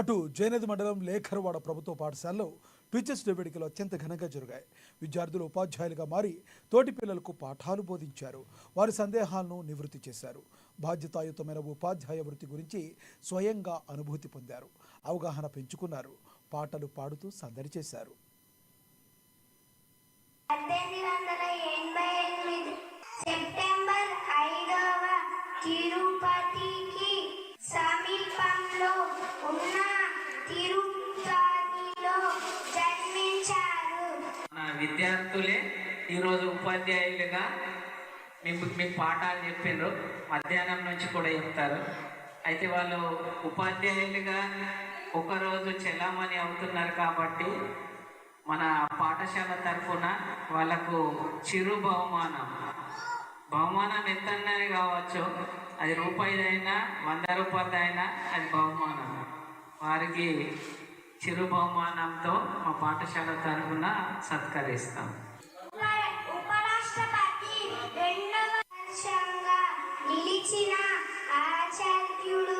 అటు జైనది మండలం లేఖరవాడ ప్రభుత్వ పాఠశాలలో టీచర్స్ డే వేడుకలు అత్యంత ఘనంగా జరిగాయి. విద్యార్థులు ఉపాధ్యాయులుగా మారి తోటి పిల్లలకు పాఠాలు బోధించారు. వారి సందేహాలను నివృత్తి చేశారు. బాధ్యతాయుతమైన ఉపాధ్యాయ వృత్తి గురించి స్వయంగా అనుభూతి పొందారు. అవగాహన పెంచుకున్నారు. పాటలు పాడుతూ సందడి చేశారు. సెప్టెంబర్ ఐదవ విద్యార్థులే ఈరోజు ఉపాధ్యాయులుగా మీకు మీకు పాఠాలు చెప్పిండ్రు మధ్యాహ్నం నుంచి కూడా చెప్తారు. అయితే వాళ్ళు ఉపాధ్యాయులుగా ఒకరోజు చెలామణి అవుతున్నారు కాబట్టి మన పాఠశాల తరఫున వాళ్ళకు చిరు బహుమానం. బహుమానం ఎంతన్నది కావచ్చు? అది రూపాయిదైనా వంద రూపాయలైనా అది బహుమానం. వారికి చిరు బహుమానంతో మా పాఠశాల తరఫున సత్కరిస్తాం. ఉపరాష్ట్రపతి రెండవ నిలిచిన ఆచార్యుడు